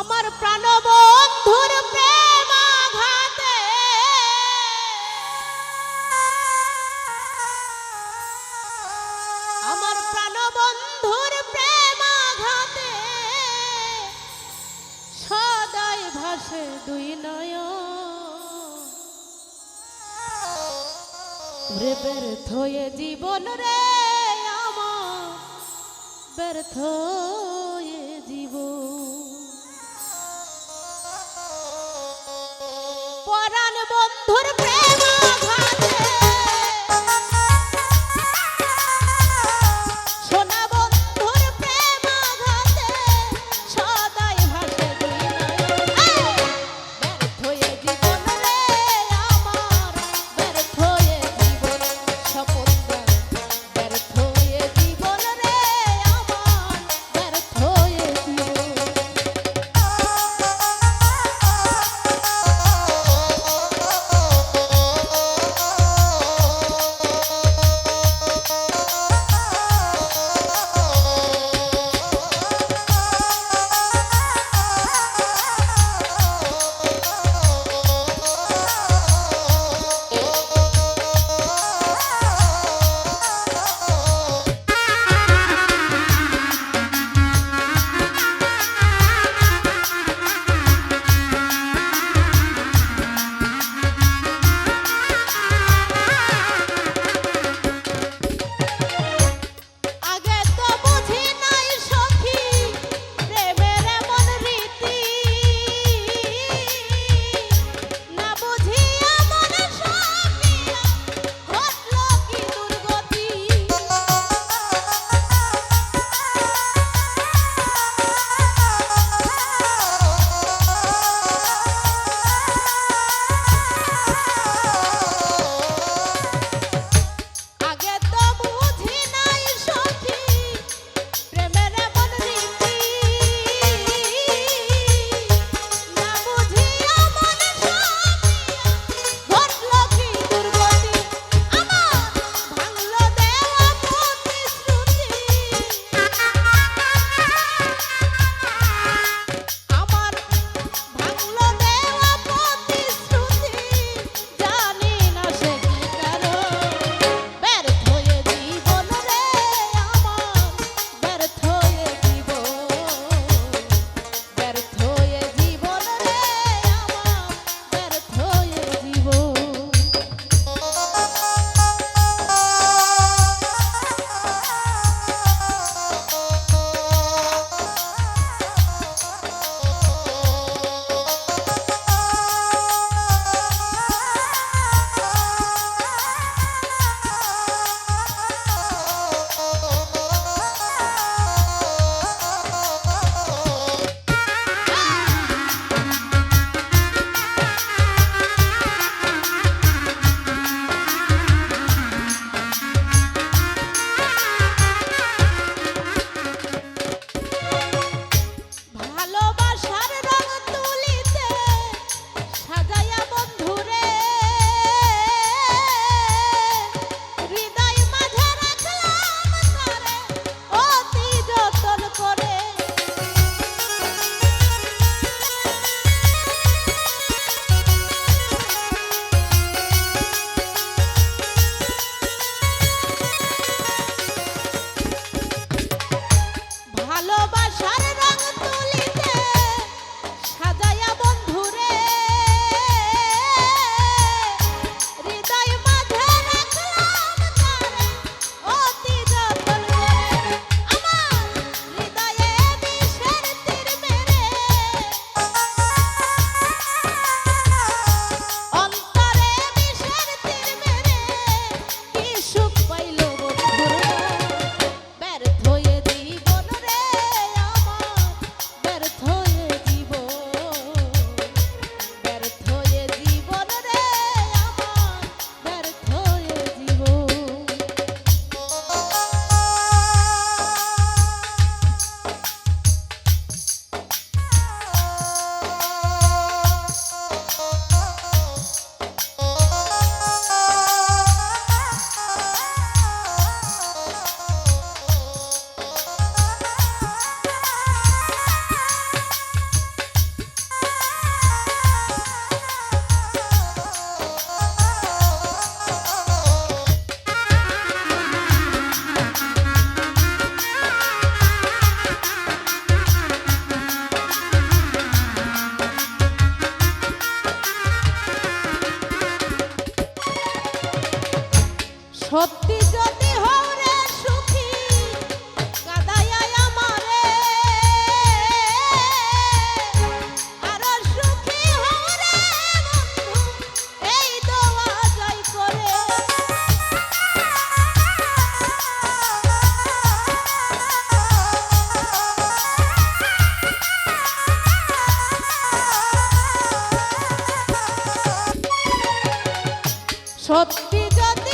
আমার প্রাণবন্ধুর প্রেম আঘাতে। আমার প্রাণবন্ধুর প্রেম আঘাতে। সদাই ভাসে দুই নয় রে ব্যর্থ জীবন রে আমার ব্যর্থ। সত্যি যদি হও রে সুখী, কাদাইয়া আমারে। আর সুখী হও রে বন্ধু, এই দোয়া করে। সত্যি যদি